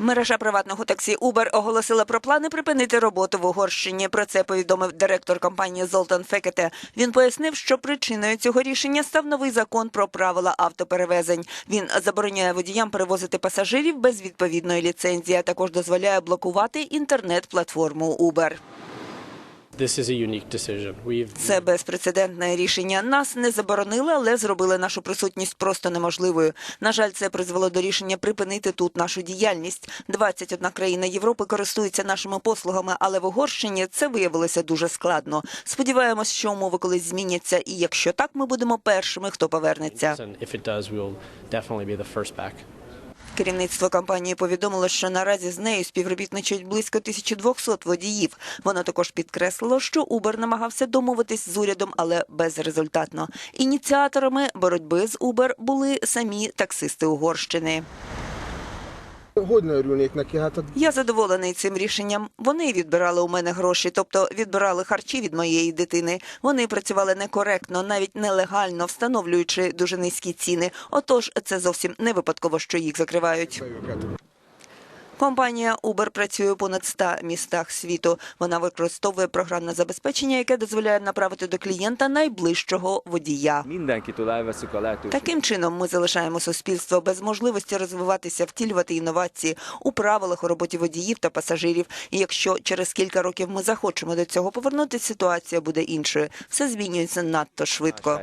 Мережа приватного таксі Uber оголосила про плани припинити роботу в Угорщині. Про це повідомив директор компанії Золтан Фекете. Він пояснив, що причиною цього рішення став новий закон про правила автоперевезень. Він забороняє водіям перевозити пасажирів без відповідної ліцензії, а також дозволяє блокувати інтернет-платформу Uber. Це безпрецедентне рішення. Нас не заборонили, але зробили нашу присутність просто неможливою. На жаль, це призвело до рішення припинити тут нашу діяльність. 21 країна Європи користується нашими послугами, але в Угорщині це виявилося дуже складно. Сподіваємось, що умови колись зміняться, і якщо так, ми будемо першими, хто повернеться. Керівництво компанії повідомило, що наразі з нею співробітничають близько 1200 водіїв. Воно також підкреслило, що Uber намагався домовитись з урядом, але безрезультатно. Ініціаторами боротьби з Uber були самі таксисти Угорщини. Я задоволений цим рішенням. Вони відбирали у мене гроші, тобто відбирали харчі від моєї дитини. Вони працювали некоректно, навіть нелегально, встановлюючи дуже низькі ціни. Отож, це зовсім не випадково, що їх закривають. Компанія Uber працює у понад 100 містах світу. Вона використовує програмне забезпечення, яке дозволяє направити до клієнта найближчого водія. Таким чином ми залишаємо суспільство без можливості розвиватися, втілювати інновації у правилах у роботі водіїв та пасажирів. І якщо через кілька років ми захочемо до цього повернутися, ситуація буде іншою. Все змінюється надто швидко.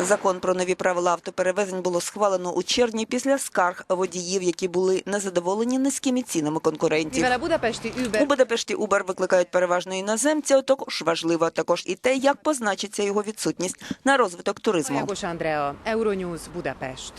Закон про нові правила автоперевезень було схвалено у червні після скарг водіїв, які були незадоволені низькими цінами конкурентів. У Будапешті Uber викликають переважно іноземці, отож важливо також і те, як позначиться його відсутність на розвиток туризму. Budapest.